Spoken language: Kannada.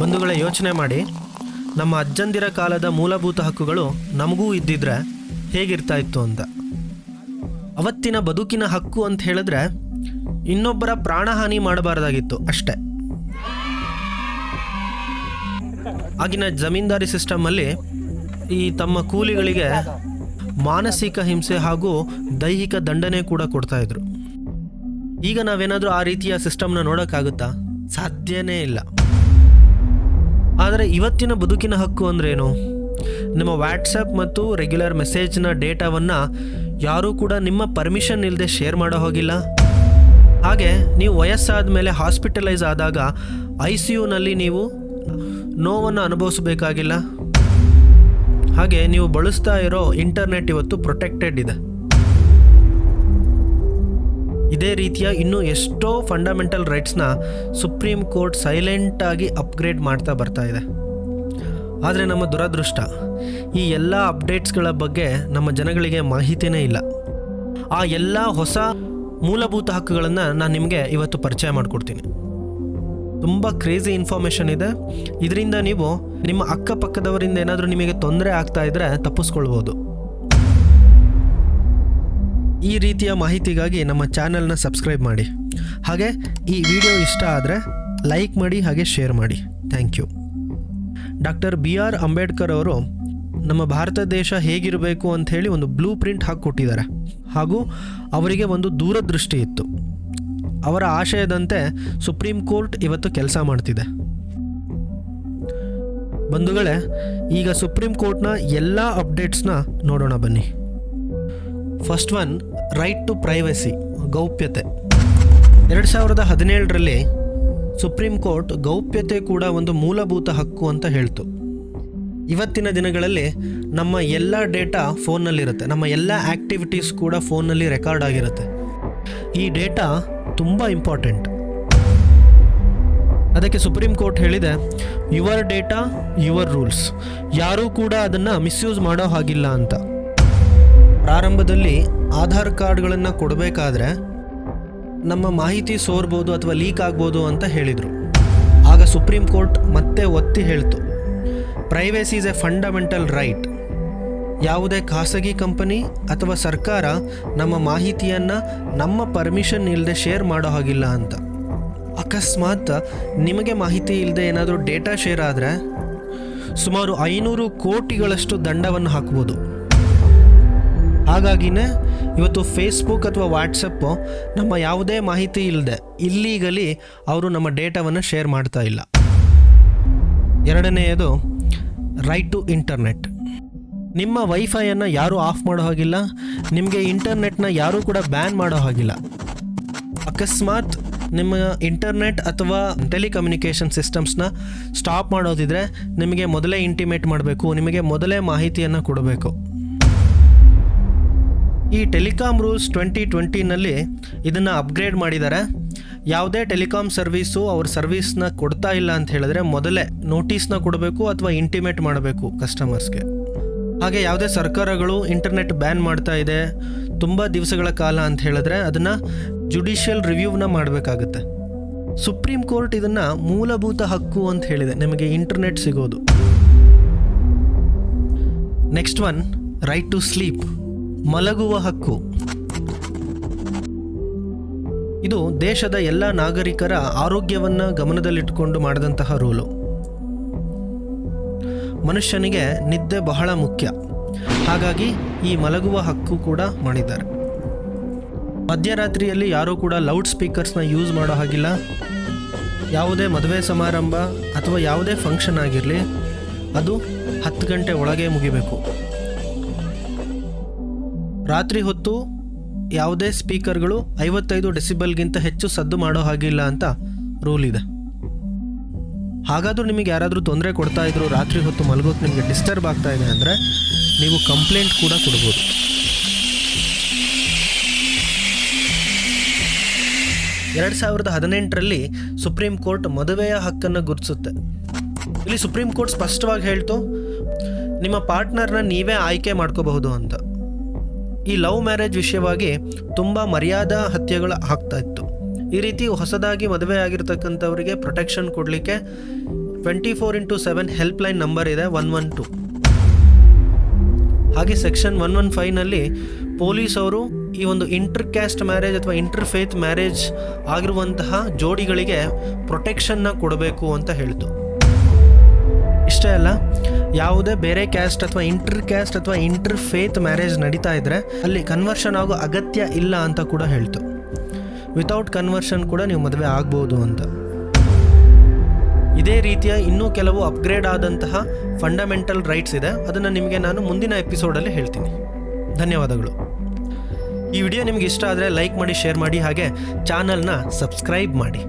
ಬಂಧುಗಳೇ, ಯೋಚನೆ ಮಾಡಿ. ನಮ್ಮ ಅಜ್ಜಂದಿರ ಕಾಲದ ಮೂಲಭೂತ ಹಕ್ಕುಗಳು ನಮಗೂ ಇದ್ದಿದ್ರೆ ಹೇಗಿರ್ತಾ ಇತ್ತು ಅಂತ. ಅವತ್ತಿನ ಬದುಕಿನ ಹಕ್ಕು ಅಂತ ಹೇಳಿದ್ರೆ ಇನ್ನೊಬ್ಬರ ಪ್ರಾಣಹಾನಿ ಮಾಡಬಾರದಾಗಿತ್ತು ಅಷ್ಟೇ. ಆಗಿನ ಜಮೀನ್ದಾರಿ ಸಿಸ್ಟಮಲ್ಲಿ ಈ ತಮ್ಮ ಕೂಲಿಗಳಿಗೆ ಮಾನಸಿಕ ಹಿಂಸೆ ಹಾಗೂ ದೈಹಿಕ ದಂಡನೆ ಕೂಡ ಕೊಡ್ತಾ ಇದ್ರು. ಈಗ ನಾವೇನಾದರೂ ಆ ರೀತಿಯ ಸಿಸ್ಟಮ್ನ ನೋಡೋಕ್ಕಾಗುತ್ತಾ? ಸಾಧ್ಯನೇ ಇಲ್ಲ. ಆದರೆ ಇವತ್ತಿನ ಬದುಕಿನ ಹಕ್ಕು ಅಂದ್ರೇನು? ನಿಮ್ಮ ವ್ಯಾಟ್ಸಪ್ ಮತ್ತು ರೆಗ್ಯುಲರ್ ಮೆಸೇಜ್ನ ಡೇಟಾವನ್ನು ಯಾರೂ ಕೂಡ ನಿಮ್ಮ ಪರ್ಮಿಷನ್ ಇಲ್ಲದೆ ಶೇರ್ ಮಾಡೋ ಹೋಗಿಲ್ಲ. ಹಾಗೆ ನೀವು ವಯಸ್ಸಾದ ಮೇಲೆ ಹಾಸ್ಪಿಟಲೈಸ್ ಆದಾಗ ಐ ಸಿ ಯುನಲ್ಲಿ ನೀವು ನೋವನ್ನು ಅನುಭವಿಸಬೇಕಾಗಿಲ್ಲ. ಹಾಗೆ ನೀವು ಬಳಸ್ತಾ ಇರೋ ಇಂಟರ್ನೆಟ್ ಇವತ್ತು ಪ್ರೊಟೆಕ್ಟೆಡ್ ಇದೆ. ಇದೇ ರೀತಿಯ ಇನ್ನೂ ಎಷ್ಟೋ ಫಂಡಮೆಂಟಲ್ ರೈಟ್ಸ್ನ ಸುಪ್ರೀಂ ಕೋರ್ಟ್ ಸೈಲೆಂಟಾಗಿ ಅಪ್ಗ್ರೇಡ್ ಮಾಡ್ತಾ ಬರ್ತಾ ಇದೆ. ಆದರೆ ನಮ್ಮ ದುರದೃಷ್ಟ, ಈ ಎಲ್ಲ ಅಪ್ಡೇಟ್ಸ್ಗಳ ಬಗ್ಗೆ ನಮ್ಮ ಜನಗಳಿಗೆ ಮಾಹಿತಿನೇ ಇಲ್ಲ. ಆ ಎಲ್ಲ ಹೊಸ ಮೂಲಭೂತ ಹಕ್ಕುಗಳನ್ನು ನಾನು ನಿಮಗೆ ಇವತ್ತು ಪರಿಚಯ ಮಾಡಿಕೊಡ್ತೀನಿ. ತುಂಬ ಕ್ರೇಜಿ ಇನ್ಫಾರ್ಮೇಷನ್ ಇದೆ. ಇದರಿಂದ ನೀವು ನಿಮ್ಮ ಅಕ್ಕಪಕ್ಕದವರಿಂದ ಏನಾದರೂ ನಿಮಗೆ ತೊಂದರೆ ಆಗ್ತಾ ಇದ್ದರೆ ತಪ್ಪಿಸ್ಕೊಳ್ಬೋದು. ಈ ರೀತಿಯ ಮಾಹಿತಿಗಾಗಿ ನಮ್ಮ ಚಾನಲ್ನ ಸಬ್ಸ್ಕ್ರೈಬ್ ಮಾಡಿ. ಹಾಗೆ ಈ ವಿಡಿಯೋ ಇಷ್ಟ ಆದರೆ ಲೈಕ್ ಮಾಡಿ ಹಾಗೆ ಶೇರ್ ಮಾಡಿ. Thank you. Doctor B R Ambedkar ಅವರು ನಮ್ಮ ಭಾರತ ದೇಶ ಹೇಗಿರಬೇಕು ಅಂತ ಹೇಳಿ ಒಂದು ಬ್ಲೂ ಪ್ರಿಂಟ್ ಹಾಕಿಕೊಟ್ಟಿದ್ದಾರೆ ಹಾಗೂ ಅವರಿಗೆ ಒಂದು ದೂರದೃಷ್ಟಿ ಇತ್ತು. ಅವರ ಆಶಯದಂತೆ ಸುಪ್ರೀಂ ಕೋರ್ಟ್ ಇವತ್ತು ಕೆಲಸ ಮಾಡ್ತಿದೆ. ಬಂಧುಗಳೇ, ಈಗ ಸುಪ್ರೀಂ ಕೋರ್ಟ್ನ ಎಲ್ಲ ಅಪ್ಡೇಟ್ಸ್ನ ನೋಡೋಣ ಬನ್ನಿ. First one right to privacy ಗೌಪ್ಯತೆ. ಎರಡು ಸಾವಿರದ ಹದಿನೇಳರಲ್ಲಿ ಸುಪ್ರೀಂ ಕೋರ್ಟ್ ಗೌಪ್ಯತೆ ಕೂಡ ಒಂದು ಮೂಲಭೂತ ಹಕ್ಕು ಅಂತ ಹೇಳ್ತು. ಇವತ್ತಿನ ದಿನಗಳಲ್ಲಿ ನಮ್ಮ ಎಲ್ಲ ಡೇಟಾ ಫೋನ್ನಲ್ಲಿರುತ್ತೆ. ನಮ್ಮ ಎಲ್ಲ ಆ್ಯಕ್ಟಿವಿಟೀಸ್ ಕೂಡ ಫೋನ್ನಲ್ಲಿ ರೆಕಾರ್ಡ್ ಆಗಿರುತ್ತೆ. ಈ ಡೇಟಾ ತುಂಬ ಇಂಪಾರ್ಟೆಂಟ್ ಅದಕ್ಕೆ ಸುಪ್ರೀಂ ಕೋರ್ಟ್ ಹೇಳಿದೆ ಯುವರ್ ಡೇಟಾ ಯುವರ್ ರೂಲ್ಸ್ ಯಾರೂ ಕೂಡ ಅದನ್ನು ಮಿಸ್ಯೂಸ್ ಮಾಡೋ ಹಾಗಿಲ್ಲ ಅಂತ. ಪ್ರಾರಂಭದಲ್ಲಿ ಆಧಾರ್ ಕಾರ್ಡ್ಗಳನ್ನು ಕೊಡಬೇಕಾದ್ರೆ ನಮ್ಮ ಮಾಹಿತಿ ಸೋರ್ಬೋದು ಅಥವಾ ಲೀಕ್ ಆಗ್ಬೋದು ಅಂತ ಹೇಳಿದರು. ಆಗ ಸುಪ್ರೀಂ ಕೋರ್ಟ್ ಮತ್ತೆ ಒತ್ತಿ ಹೇಳ್ತು. Privacy is a fundamental right ಯಾವುದೇ ಖಾಸಗಿ ಕಂಪನಿ ಅಥವಾ ಸರ್ಕಾರ ನಮ್ಮ ಮಾಹಿತಿಯನ್ನು ನಮ್ಮ ಪರ್ಮಿಷನ್ ಇಲ್ಲದೆ ಶೇರ್ ಮಾಡೋ ಹಾಗಿಲ್ಲ ಅಂತ. ಅಕಸ್ಮಾತ್ ನಿಮಗೆ ಮಾಹಿತಿ ಇಲ್ಲದೆ ಏನಾದರೂ ಡೇಟಾ ಶೇರ್ ಆದರೆ ಸುಮಾರು ಐನೂರು ಕೋಟಿಗಳಷ್ಟು ದಂಡವನ್ನು ಹಾಕ್ಬೋದು. ಹಾಗಾಗಿನೇ ಇವತ್ತು ಫೇಸ್ಬುಕ್ ಅಥವಾ ವಾಟ್ಸಪ್ಪು ನಮ್ಮ ಯಾವುದೇ ಮಾಹಿತಿ ಇಲ್ಲದೆ, ಇಲ್ಲೀಗಲಿ ಅವರು ನಮ್ಮ ಡೇಟಾವನ್ನು ಶೇರ್ ಮಾಡ್ತಾ ಇಲ್ಲ. ಎರಡನೆಯದು ರೈಟ್ ಟು ಇಂಟರ್ನೆಟ್ ನಿಮ್ಮ ವೈಫೈಯನ್ನು ಯಾರೂ ಆಫ್ ಮಾಡೋ ಹಾಗಿಲ್ಲ, ನಿಮಗೆ ಇಂಟರ್ನೆಟ್ನ ಯಾರೂ ಕೂಡ ಬ್ಯಾನ್ ಮಾಡೋ ಹಾಗಿಲ್ಲ. ಅಕಸ್ಮಾತ್ ನಿಮ್ಮ ಇಂಟರ್ನೆಟ್ ಅಥವಾ ಟೆಲಿಕಮ್ಯುನಿಕೇಷನ್ ಸಿಸ್ಟಮ್ಸ್ನ ಸ್ಟಾಪ್ ಮಾಡೋದಿದ್ರೆ ನಿಮಗೆ ಮೊದಲೇ ಇಂಟಿಮೇಟ್ ಮಾಡಬೇಕು, ನಿಮಗೆ ಮೊದಲೇ ಮಾಹಿತಿಯನ್ನು ಕೊಡಬೇಕು. ಈ ಟೆಲಿಕಾಂ ರೂಲ್ಸ್ ಟ್ವೆಂಟಿ ಟ್ವೆಂಟಿನಲ್ಲಿ ಇದನ್ನು ಅಪ್ಗ್ರೇಡ್ ಮಾಡಿದ್ದಾರೆ ಯಾವುದೇ ಟೆಲಿಕಾಂ ಸರ್ವೀಸು ಅವ್ರ ಸರ್ವಿಸ್ನ ಕೊಡ್ತಾ ಇಲ್ಲ ಅಂತ ಹೇಳಿದ್ರೆ ಮೊದಲೇ ನೋಟಿಸ್ನ ಕೊಡಬೇಕು ಅಥವಾ ಇಂಟಿಮೇಟ್ ಮಾಡಬೇಕು ಕಸ್ಟಮರ್ಸ್ಗೆ ಹಾಗೆ ಯಾವುದೇ ಸರ್ಕಾರಗಳು ಇಂಟರ್ನೆಟ್ ಬ್ಯಾನ್ ಮಾಡ್ತಾ ಇದೆ, ತುಂಬ ದಿವಸಗಳ ಕಾಲ ಅಂತ ಹೇಳಿದ್ರೆ ಅದನ್ನು ಜುಡಿಷಿಯಲ್ ರಿವ್ಯೂವ್ನ ಮಾಡಬೇಕಾಗುತ್ತೆ. ಸುಪ್ರೀಂ ಕೋರ್ಟ್ ಇದನ್ನು ಮೂಲಭೂತ ಹಕ್ಕು ಅಂತ ಹೇಳಿದೆ, ನಿಮಗೆ ಇಂಟರ್ನೆಟ್ ಸಿಗೋದು. Next one right to sleep ಮಲಗುವ ಹಕ್ಕು. ಇದು ದೇಶದ ಎಲ್ಲ ನಾಗರಿಕರ ಆರೋಗ್ಯವನ್ನು ಗಮನದಲ್ಲಿಟ್ಟುಕೊಂಡು ಮಾಡಿದಂತಹ ರೂಲು. ಮನುಷ್ಯನಿಗೆ ನಿದ್ದೆ ಬಹಳ ಮುಖ್ಯ. ಹಾಗಾಗಿ ಈ ಮಲಗುವ ಹಕ್ಕು ಕೂಡ ಮಾಡಿದ್ದಾರೆ. ಮಧ್ಯರಾತ್ರಿಯಲ್ಲಿ ಯಾರೂ ಕೂಡ ಲೌಡ್ ಸ್ಪೀಕರ್ಸ್ನ ಯೂಸ್ ಮಾಡೋ ಹಾಗಿಲ್ಲ. ಯಾವುದೇ ಮದುವೆ ಸಮಾರಂಭ ಅಥವಾ ಯಾವುದೇ ಫಂಕ್ಷನ್ ಆಗಿರಲಿ, ಅದು ಹತ್ತು ಗಂಟೆ ಒಳಗೆ ಮುಗಿಬೇಕು. ರಾತ್ರಿ ಹೊತ್ತು ಯಾವುದೇ ಸ್ಪೀಕರ್ಗಳು ಐವತ್ತೈದು ಡೆಸಿಬಲ್ಗಿಂತ ಹೆಚ್ಚು ಸದ್ದು ಮಾಡೋ ಹಾಗಿಲ್ಲ ಅಂತ ರೂಲ್ ಇದೆ. ಹಾಗಾದರೂ ನಿಮಗೆ ಯಾರಾದರೂ ತೊಂದರೆ ಕೊಡ್ತಾ ಇದ್ರು ರಾತ್ರಿ ಹೊತ್ತು ಮಲಗೋಕೆ ನಿಮಗೆ ಡಿಸ್ಟರ್ಬ್ ಆಗ್ತಾ ಇದೆ ಅಂದರೆ ನೀವು ಕಂಪ್ಲೇಂಟ್ ಕೂಡ ಕೊಡ್ಬೋದು. ಎರಡು ಸಾವಿರದ ಹದಿನೆಂಟರಲ್ಲಿ ಸುಪ್ರೀಂ ಕೋರ್ಟ್ ಮದುವೆಯ ಹಕ್ಕನ್ನು ಗುರುತಿಸುತ್ತೆ. ಇಲ್ಲಿ ಸುಪ್ರೀಂ ಕೋರ್ಟ್ ಸ್ಪಷ್ಟವಾಗಿ ಹೇಳ್ತು, ನಿಮ್ಮ ಪಾರ್ಟ್ನರ್ನ ನೀವೇ ಆಯ್ಕೆ ಮಾಡ್ಕೋಬಹುದು ಅಂತ. ಈ ಲವ್ ಮ್ಯಾರೇಜ್ ವಿಷಯವಾಗಿ ತುಂಬ ಮರ್ಯಾದಾ ಹತ್ಯೆಗಳು ಆಗ್ತಾ ಇತ್ತು. ಈ ರೀತಿ ಹೊಸದಾಗಿ ಮದುವೆ ಆಗಿರ್ತಕ್ಕಂಥವರಿಗೆ ಪ್ರೊಟೆಕ್ಷನ್ ಕೊಡಲಿಕ್ಕೆ twenty four into seven helpline number ಇದೆ ಒನ್ ಒನ್ ಟು ಹಾಗೆ ಸೆಕ್ಷನ್ ಒನ್ ಒನ್ ಫೈವ್ನಲ್ಲಿ ಪೊಲೀಸ್ ಅವರು ಈ ಒಂದು ಇಂಟರ್ ಕ್ಯಾಸ್ಟ್ ಮ್ಯಾರೇಜ್ ಅಥವಾ ಇಂಟರ್ ಫೇತ್ ಮ್ಯಾರೇಜ್ ಆಗಿರುವಂತಹ ಜೋಡಿಗಳಿಗೆ ಪ್ರೊಟೆಕ್ಷನ್ನ ಕೊಡಬೇಕು ಅಂತ ಹೇಳ್ತು. ಇಷ್ಟೇ ಅಲ್ಲ ಯಾವುದೇ ಬೇರೆ ಕ್ಯಾಸ್ಟ್ ಅಥವಾ ಇಂಟರ್ ಕ್ಯಾಸ್ಟ್ ಅಥವಾ ಇಂಟರ್ ಫೇತ್ ಮ್ಯಾರೇಜ್ ನಡೀತಾ ಇದ್ದರೆ ಅಲ್ಲಿ ಕನ್ವರ್ಷನ್ ಆಗೋ ಅಗತ್ಯ ಇಲ್ಲ ಅಂತ ಕೂಡ ಹೇಳ್ತು. ವಿತೌಟ್ ಕನ್ವರ್ಷನ್ ಕೂಡ ನೀವು ಮದುವೆ ಆಗ್ಬೋದು ಅಂತ. ಇದೇ ರೀತಿಯ ಇನ್ನೂ ಕೆಲವು ಅಪ್ಗ್ರೇಡ್ ಆದಂತಹ ಫಂಡಮೆಂಟಲ್ ರೈಟ್ಸ್ ಇದೆ. ಅದನ್ನು ನಿಮಗೆ ನಾನು ಮುಂದಿನ ಎಪಿಸೋಡಲ್ಲಿ ಹೇಳ್ತೀನಿ. ಧನ್ಯವಾದಗಳು. ಈ ವಿಡಿಯೋ ನಿಮಗೆ ಇಷ್ಟ ಆದರೆ ಲೈಕ್ ಮಾಡಿ ಶೇರ್ ಮಾಡಿ, ಹಾಗೆ ಚಾನಲ್ನ ಸಬ್ಸ್ಕ್ರೈಬ್ ಮಾಡಿ.